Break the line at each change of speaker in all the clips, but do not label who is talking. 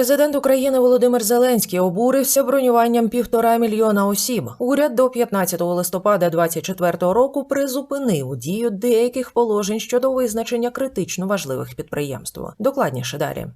Президент України Володимир Зеленський обурився бронюванням півтора мільйона осіб. Уряд до 15 листопада 2024 року призупинив дію деяких положень щодо визначення критично важливих підприємств. Докладніше далі.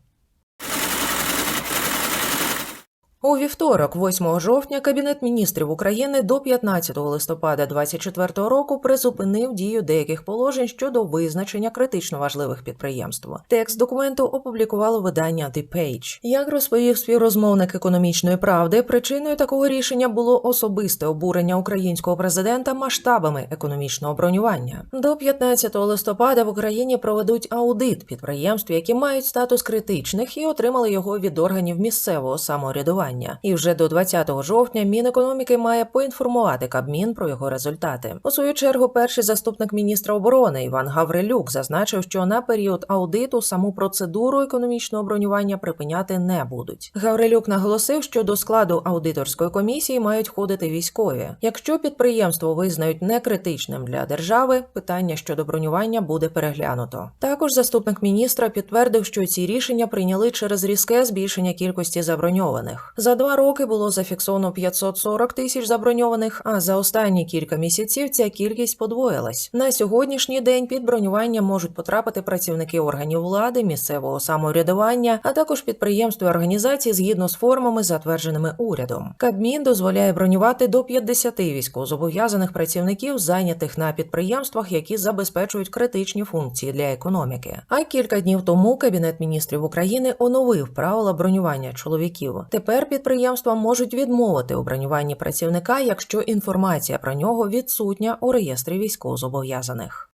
У вівторок, 8 жовтня, Кабінет міністрів України до 15 листопада 2024 року призупинив дію деяких положень щодо визначення критично важливих підприємств. Текст документу опублікувало видання The Page. Як розповів співрозмовник економічної правди, причиною такого рішення було особисте обурення українського президента масштабами економічного бронювання. До 15 листопада в Україні проведуть аудит підприємств, які мають статус критичних і отримали його від органів місцевого самоврядування. І вже до 20 жовтня Мінекономіки має поінформувати Кабмін про його результати. У свою чергу, перший заступник міністра оборони Іван Гаврилюк зазначив, що на період аудиту саму процедуру економічного бронювання припиняти не будуть. Гаврилюк наголосив, що до складу аудиторської комісії мають входити військові. Якщо підприємство визнають некритичним для держави, питання щодо бронювання буде переглянуто. Також заступник міністра підтвердив, що ці рішення прийняли через різке збільшення кількості заброньованих. За два роки було зафіксовано 540 тисяч заброньованих, а за останні кілька місяців ця кількість подвоїлась. На сьогоднішній день під бронювання можуть потрапити працівники органів влади, місцевого самоврядування, а також підприємства і організації згідно з формами, затвердженими урядом. Кабмін дозволяє бронювати до 50 військовозобов'язаних працівників, зайнятих на підприємствах, які забезпечують критичні функції для економіки. А кілька днів тому Кабінет міністрів України оновив правила бронювання чоловіків. Тепер підприємства можуть відмовити у бронюванні працівника, якщо інформація про нього відсутня у реєстрі військовозобов'язаних.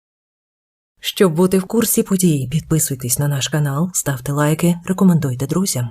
Щоб бути в курсі подій, підписуйтесь на наш канал, ставте лайки, рекомендуйте друзям.